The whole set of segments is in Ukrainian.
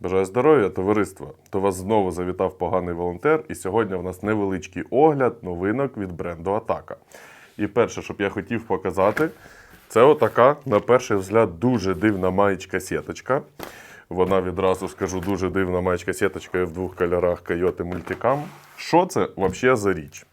Бажаю здоров'я, товариство! До вас знову завітав поганий волонтер, і сьогодні в нас невеличкий огляд новинок від бренду Атака. І перше, що б я хотів показати, це отака, на перший взгляд, дуже дивна маєчка-сіточка. Вона відразу скажу дуже дивна маєчка сіточка в двох кольорах Coyote Multicam. Що це взагалі за річ?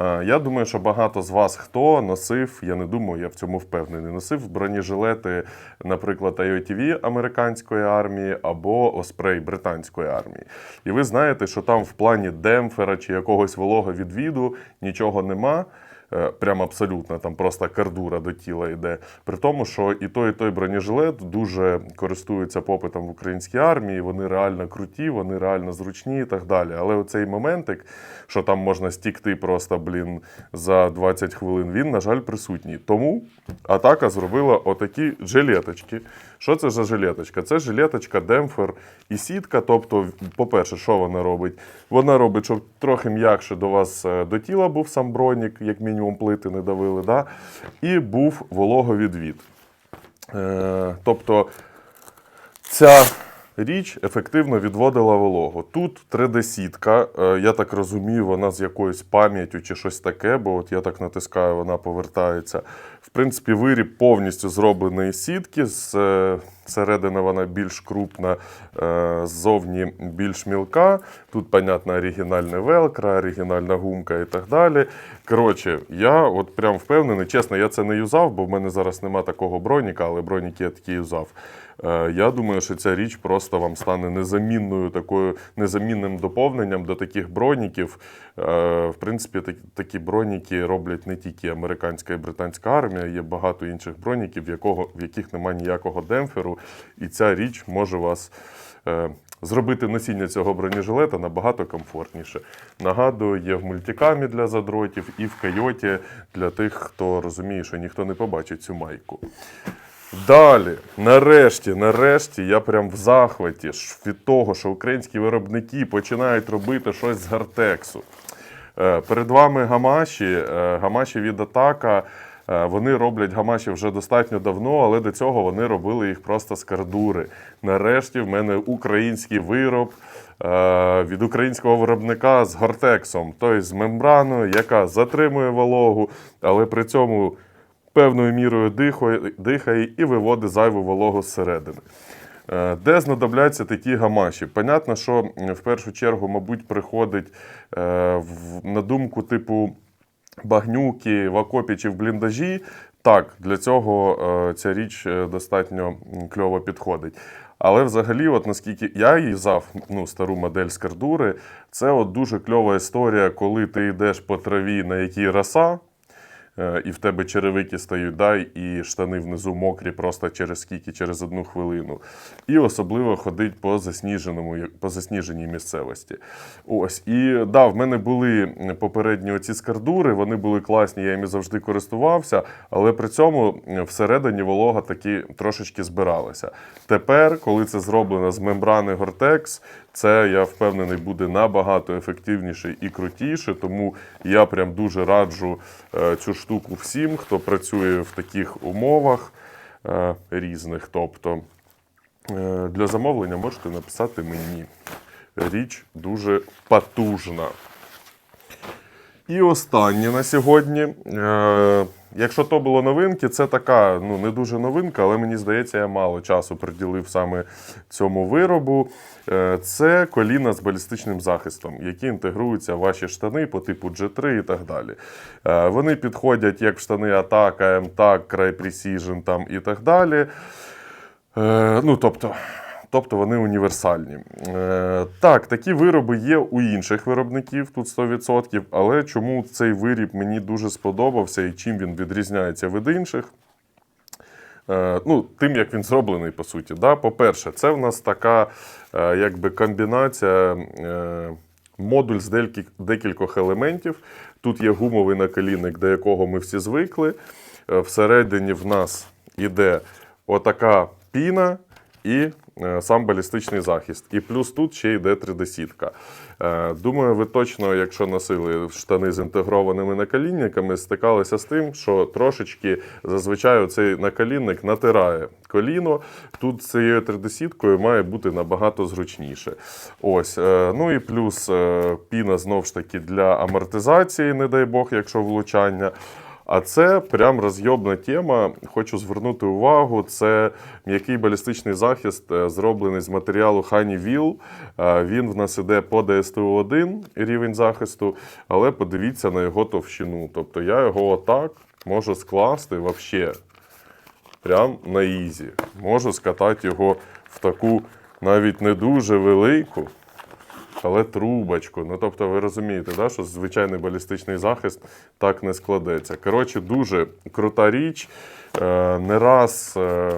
Е, Я думаю, що багато з вас хто носив, я не думаю, я в цьому впевнений. Носив бронежилети, наприклад, IOTV американської армії або Оспрей британської армії. І ви знаєте, що там в плані демпфера чи якогось вологовідвіду нічого нема. Е, Прям абсолютно, там просто кардура до тіла йде. При тому, що і той, і той бронежилет дуже користуються попитом в українській армії, вони реально круті, вони реально зручні і так далі. Але оцей моментик, що там можна стікти просто, блін, за 20 хвилин, він, на жаль, присутній. Тому атака зробила отакі жилеточки. Що це за жилеточка? Це жилеточка, демпфер і сітка. Тобто, по-перше, що вона робить? Вона робить, щоб трохи м'якше до вас е, до тіла був сам бронік, як мінімум плити не давили, да? і був вологовідвід. Е, тобто ця річ ефективно відводила вологу. Тут 3D-сітка, е, я так розумію, вона з якоюсь пам'яттю чи щось таке, бо от я так натискаю, вона повертається. В принципі, виріб повністю зроблений сітки. З е, середини вона більш крупна, е, ззовні більш мілка. Тут, понятно, оригінальне велкро, оригінальна гумка і так далі. Коротше, я от прям впевнений, чесно, я це не юзав, бо в мене зараз нема такого броніка, але броніки я такі юзав. Е, Я думаю, що ця річ просто вам стане незамінною такою незамінним доповненням до таких броніків. Е, В принципі, такі броніки роблять не тільки американська і британська армія, є багато інших броніків, в, якого, в яких немає ніякого демпферу, і ця річ може вас. е, Зробити носіння цього бронежилета набагато комфортніше. Нагадую, є в мультикамі для задротів і в койоті для тих, хто розуміє, що ніхто не побачить цю майку. Далі, нарешті, нарешті, я прям в захваті від того, що українські виробники починають робити щось з гартексу. Е, Перед вами гамаші, е, гамаші від Атака. Е, Вони роблять гамаші вже достатньо давно, але до цього вони робили їх просто з кардури. Нарешті в мене український вироб е, від українського виробника з гортексом, тобто з мембраною, яка затримує вологу, але при цьому певною мірою дихає, і виводить зайву вологу зсередини. Е, Де знадобляться такі гамаші? Понятно, що в першу чергу, мабуть, приходить на думку типу багнюки в окопі чи в бліндажі. Так, для цього е, ця річ е, достатньо кльово підходить. Але взагалі, от наскільки я її взяв, ну, стару модель з кардури, це от дуже кльова історія, коли ти йдеш по траві, на якій роса, і в тебе черевики стають, да, і штани внизу мокрі просто через скільки, через одну хвилину. І особливо ходить по засніженому, по засніженій місцевості. Ось. І да, в мене були попередні оці скардури, вони були класні, я їми завжди користувався, але при цьому всередині волога таки трошечки збиралася. Тепер, коли це зроблено з мембрани Гортекс, це я впевнений буде набагато ефективніше і крутіше. Тому я прям дуже раджу е, цю штуку всім, хто працює в таких умовах е, різних. Тобто е, для замовлення можете написати мені. Річ дуже потужна. І останнє на сьогодні. Якщо то було новинки, це така ну, не дуже новинка, але мені здається, я мало часу приділив саме цьому виробу. Е, це коліна з балістичним захистом, які інтегруються в ваші штани по типу G3 і так далі. Е, вони підходять як в штани Атака, МТАК, Край Precision там і так далі. Е, ну, тобто, тобто вони універсальні. Е, так, такі вироби є у інших виробників, тут 100%, але чому цей виріб мені дуже сподобався і чим він відрізняється від інших? Е, ну, тим, як він зроблений, по суті. Да? По-перше, це в нас така е, якби комбінація. Модуль з декількох елементів. Тут є гумовий наколінник, до якого ми всі звикли. Всередині в нас іде отака піна і сам балістичний захист. І плюс тут ще йде 3D-сітка. Е, Думаю, ви точно, якщо носили штани з інтегрованими наколінниками, стикалися з тим, що трошечки зазвичай цей наколінник натирає коліно. Тут цією 3D-сіткою має бути набагато зручніше. Ось, е, ну і плюс е, піна знову ж таки для амортизації, не дай Бог, якщо влучання. А це прям розйобна тема. Хочу звернути увагу. Це м'який балістичний захист, е, зроблений з матеріалу Honeywell. Е, Він в нас іде по DSTU-1 рівень захисту, але подивіться на його товщину. Тобто я його отак можу скласти вообще прям на ізі. Можу скатати його в таку навіть не дуже велику, але трубочку. Ну, тобто, ви розумієте, да, що звичайний балістичний захист так не складеться. Коротше, дуже крута річ. Е, не раз е,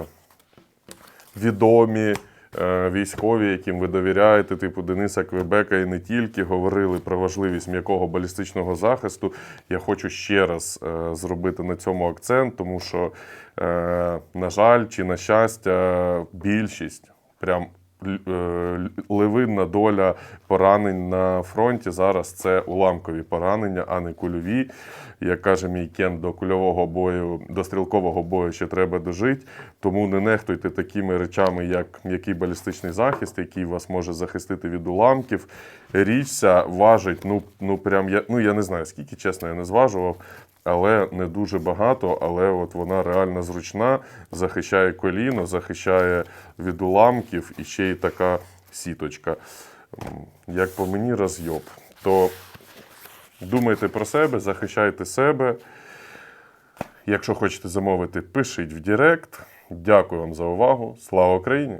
відомі е, військові, яким ви довіряєте, типу Дениса Квебека і не тільки, говорили про важливість м'якого балістичного захисту. Я хочу ще раз е, зробити на цьому акцент, тому що, е, на жаль, чи на щастя, більшість прям е, доля поранень на фронті зараз це уламкові поранення, а не кульові. Як каже мій Кен, до кульового бою, до стрілкового бою ще треба дожити. Тому не нехтуйте такими речами, як м'який балістичний захист, який вас може захистити від уламків. Річ ця важить, ну, ну прям я, ну я не знаю скільки, чесно, я не зважував. Але не дуже багато, але от вона реально зручна, захищає коліно, захищає від уламків і ще й така сіточка. Як по мені розйоб, то думайте про себе, захищайте себе. Якщо хочете замовити, пишіть в Директ. Дякую вам за увагу. Слава Україні!